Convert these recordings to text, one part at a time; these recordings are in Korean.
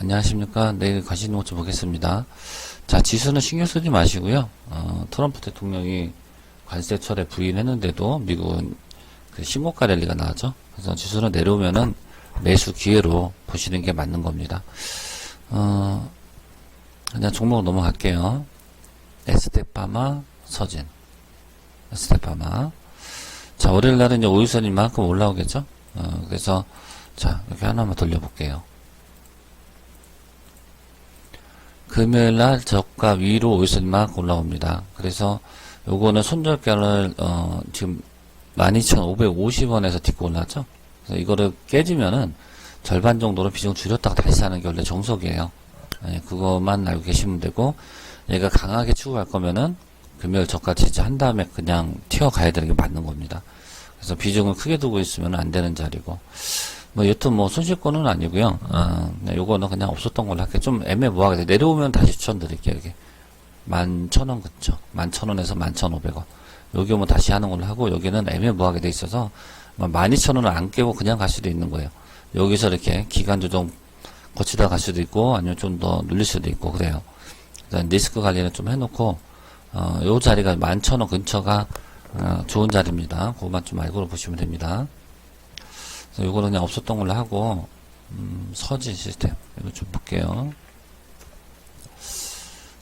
안녕하십니까. 내일 가시는 것좀 보겠습니다. 자, 지수는 신경 쓰지 마시고요. 어, 트럼프 대통령이 관세철에 부인했는데도 미국은 그 신고가 랠리가 나왔죠. 그래서 지수는 내려오면은 매수 기회로 보시는 게 맞는 겁니다. 어, 그냥 종목 넘어갈게요. 에스테파마, 서진. 에스테파마. 자, 월요일 날은 이제 오유선이 만큼 올라오겠죠? 어, 그래서, 자, 이렇게 하나만 돌려볼게요. 금요일 날 저가 위로 오일선만 올라옵니다. 그래서 요거는 손절가를 어 지금 12,550원에서 딛고 올랐죠. 그래서 이거를 깨지면은 절반 정도로 비중 줄였다가 다시 사는 게 원래 정석이에요. 예, 그것만 알고 계시면 되고 얘가 강하게 추구할 거면은 금요일 저가 지지한 다음에 그냥 튀어가야 되는 게 맞는 겁니다. 그래서 비중을 크게 두고 있으면 안 되는 자리고 뭐 여튼 뭐 손실권은 아니고요. 어, 네, 요거는 그냥 없었던 걸로 할게요. 좀 애매모호하게 돼. 내려오면 다시 추천드릴게요. 여기 만천원 그쵸? 만천 원에서 만천 오백 원. 여기 오면 다시 하는 걸로 하고 여기는 애매모호하게 돼 있어서 만 이천 원을 안 깨고 그냥 갈 수도 있는 거예요. 여기서 이렇게 기간 조정 거치다 갈 수도 있고 아니면 좀 더 눌릴 수도 있고 그래요. 일단 리스크 관리는 좀 해놓고 어, 요 자리가 만천원 근처가 어, 좋은 자리입니다. 그것만 좀 알고 보시면 됩니다. 그래서 요거는 그냥 없었던 걸로 하고 음, 서지 시스템 이거 좀 볼게요.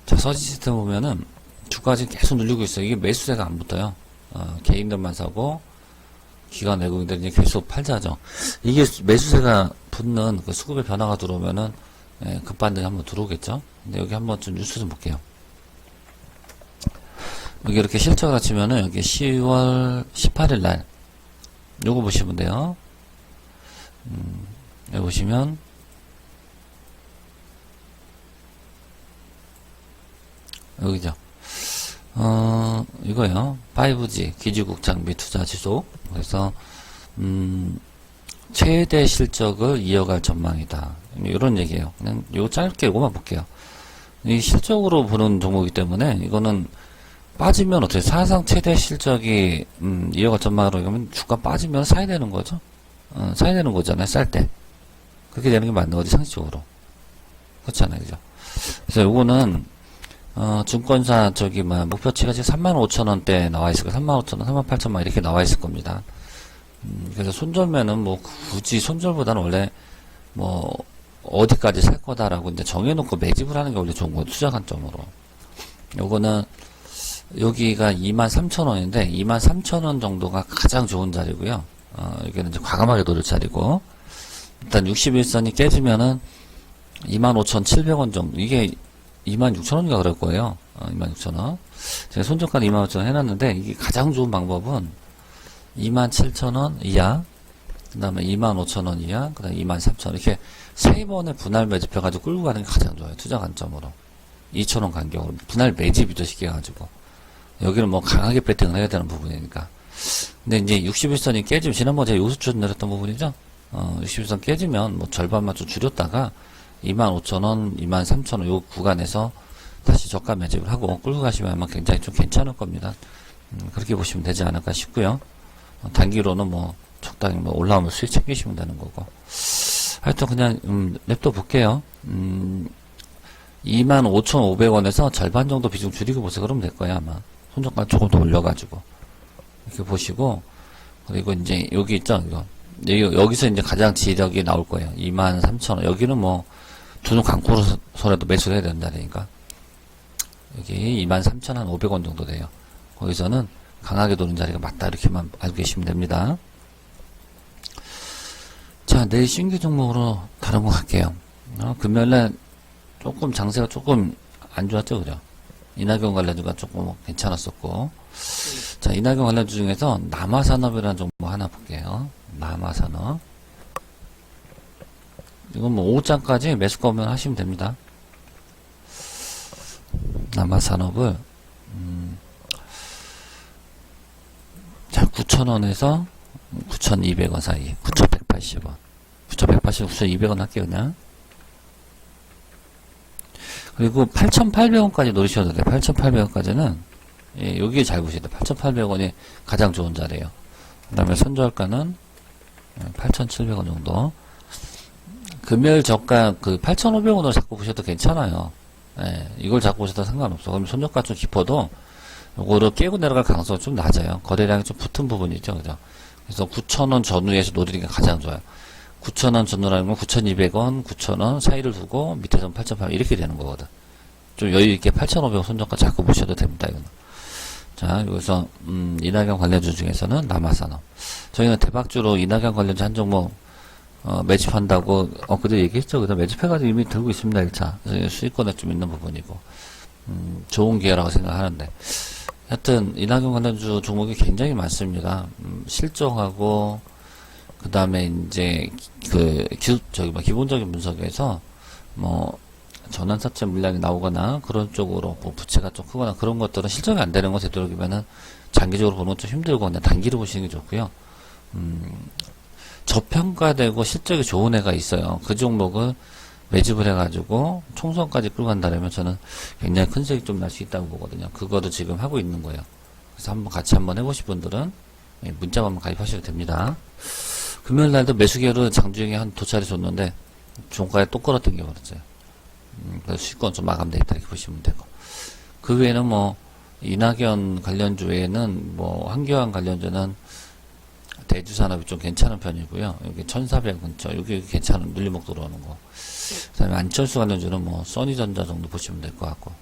자 서지 시스템 보면은 주가 지금 계속 눌리고 있어요. 이게 매수세가 안 붙어요. 어, 개인들만 사고 기관 외국인들이 계속 팔자죠. 이게 매수세가 붙는 그 수급의 변화가 들어오면은 예, 급반등이 한번 들어오겠죠. 근데 여기 한번 좀 뉴스 좀 볼게요. 여기 이렇게 실적을 치면은 여기 10월 18일 날 요거 보시면 돼요. 음, 여기 보시면 여기죠. 어, 이거요. 5G 기지국 장비 투자 지속. 그래서 음, 최대 실적을 이어갈 전망이다. 이런 얘기예요. 그냥 요 짧게 요거만 볼게요. 이 실적으로 보는 종목이기 때문에 이거는 빠지면 어떻게 사상 최대 실적이 음, 이어갈 전망으로 그러면 주가 빠지면 사야 되는 거죠. 어, 사야 되는 거잖아요. 쌀 때. 그렇게 되는 게 맞는 거지 상식적으로. 그렇잖아요. 그죠? 그래서 요거는 어, 증권사 저기 뭐 목표치가 지금 35,000원대 나와 있을 거예요. 35,000원, 38,000원 이렇게 나와 있을 겁니다. 음, 그래서 손절면은 뭐 굳이 손절보다는 원래 뭐 어디까지 살 거다라고 이제 정해놓고 매집을 하는 게 원래 좋은 거예요. 투자 관점으로. 요거는 여기가 23,000원인데 23,000원 정도가 가장 좋은 자리고요. 어, 여기는 이제 과감하게 노릴 자리고 일단 61선이 깨지면은 25,700원 정도 이게 26,000원인가 그럴 거예요. 어, 26,000원. 제가 손절가는 25,000원 해놨는데 이게 가장 좋은 방법은 27,000원 이하 그 다음에 25,000원 이하 그 다음에 23,000원 이렇게 세 번의 분할 매집해가지고 끌고 가는 게 가장 좋아요. 투자 관점으로. 2,000원 간격으로 분할 매집이죠 쉽게 해가지고 여기는 뭐 강하게 배팅을 해야 되는 부분이니까 근데 이제 61선이 깨지면 지난번에 제가 요수준 내렸던 부분이죠 어, 61선 깨지면 뭐 절반만 좀 줄였다가 25,000원, 23,000원 요 구간에서 다시 저가 매집을 하고 끌고 가시면 아마 굉장히 좀 괜찮을 겁니다 음, 그렇게 보시면 되지 않을까 싶고요 어, 단기로는 뭐 적당히 뭐 올라오면 수익 챙기시면 되는 거고 하여튼 그냥 음, 랩도 볼게요 음, 25,500원에서 절반 정도 비중 줄이고 보세요. 그러면 될 거예요, 아마. 손절가 조금 더 올려가지고. 이렇게 보시고, 그리고 이제 여기 있죠, 이거. 여기, 여기 서 이제 가장 지력이 나올 거예요. 23,000원. 여기는 뭐, 두 눈 감고서라도 매수를 해야 된다니까. 여기 23,500원 정도 돼요. 거기서는 강하게 도는 자리가 맞다. 이렇게만 알고 계시면 됩니다. 자, 내일 신규 종목으로 다른 거 갈게요. 어, 금요일날 조금 장세가 조금 안 좋았죠, 그죠? 이낙연 관련주가 조금 괜찮았었고. 자, 이낙연 관련주 중에서 남아산업이라는 종목 하나 볼게요. 남아산업. 이건 뭐 오후장까지 매수가 오면 하시면 됩니다. 남아산업을, 음, 자, 9,000원에서 9,200원 사이. 9,180원. 9,180원, 9,200원 할게요, 그냥. 그리고 8,800원까지 노리셔도 돼요. 8,800원까지는 예, 여기 잘 돼요. 8,800원이 가장 좋은 자리예요. 그 다음에 선저가는 8,700원 정도 금요일 저가 그 8,500원으로 잡고 보셔도 괜찮아요. 예, 이걸 잡고 보셔도 상관없어. 그럼 손절가 좀 깊어도 요거를 깨고 내려갈 가능성이 좀 낮아요. 거래량이 좀 붙은 부분이죠. 그죠? 그래서 9,000원 전후에서 노리는 게 가장 좋아요. 9,000원 전후라는 건 9,200원, 9,000원 사이를 두고 밑에서는 8,800원 이렇게 되는 거거든. 좀 여유있게 8,500원 손절가 잡고 보셔도 됩니다. 이거는. 자, 여기서, 음, 이낙연 관련주 중에서는 남아산업. 저희는 대박주로 이낙연 관련주 한 종목, 어, 매집한다고, 어, 그때 얘기했죠. 그래서 매집해가지고 이미 들고 있습니다, 1차. 그래서 수익권에 좀 있는 부분이고, 음, 좋은 기회라고 생각하는데. 하여튼, 이낙연 관련주 종목이 굉장히 많습니다. 음, 실종하고, 그 다음에 이제, 그, 기, 저기 뭐, 기본적인 분석에서, 뭐, 전환사채 물량이 나오거나 그런 쪽으로 뭐 부채가 좀 크거나 그런 것들은 실적이 안 되는 거 되도록이면은 장기적으로 건좀 힘들고 그냥 단기로 보시는 게 좋고요. 음, 저평가되고 실적이 좋은 애가 있어요. 그 종목을 매집을 해가지고 총선까지 끌고 간다면 저는 굉장히 큰 수익 좀날 수 있다고 보거든요. 그거를 지금 하고 있는 거예요. 그래서 한번 같이 한번 해보실 분들은 예, 문자 한번 가입하셔도 됩니다. 금요일 날도 매수기를 장주영이 한두 차례 줬는데 종가에 또 끌어당겨 버렸어요. 음, 그래서 마감돼 있다 이렇게 보시면 되고 그 외에는 뭐 이낙연 관련주 외에는 뭐 한교안 관련주는 대주 산업이 좀 괜찮은 편이고요. 여기 1400 근처 여기 괜찮은 눌리목 들어오는 거. 그다음에 안철수 관련주는 뭐 써니전자 정도 보시면 될 것 같고.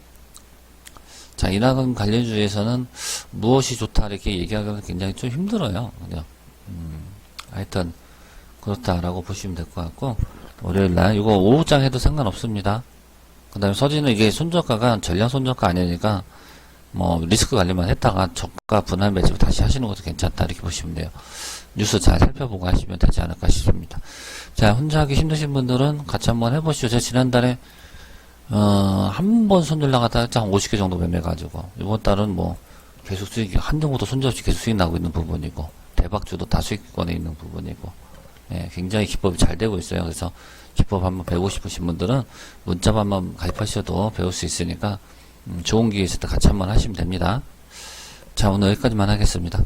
자 이낙연 관련주에서는 무엇이 좋다 이렇게 얘기하기는 굉장히 좀 힘들어요. 그냥 음, 하여튼 그렇다라고 보시면 될 것 같고 월요일 날 이거 오후장 해도 상관없습니다. 그 다음에 서진은 이게 손저가가 전량 손저가 아니니까 뭐 리스크 관리만 했다가 저가 분할 매집 다시 하시는 것도 괜찮다 이렇게 보시면 돼요. 뉴스 잘 살펴보고 하시면 되지 않을까 싶습니다. 자 혼자 하기 힘드신 분들은 같이 한번 해보시죠. 제가 지난달에 어, 한 번 손절 나갔다 한 50개 정도 매매가지고 이번 달은 뭐 계속 수익이 한 종부터 손절 없이 계속 수익 나고 있는 부분이고 대박주도 다 수익권에 있는 부분이고 예, 굉장히 기법이 잘 되고 있어요. 그래서 기법 한번 배우고 싶으신 분들은 문자 한번 가입하셔도 배울 수 있으니까 음, 좋은 기회 있을 때 같이 한번 하시면 됩니다. 자 오늘 여기까지만 하겠습니다.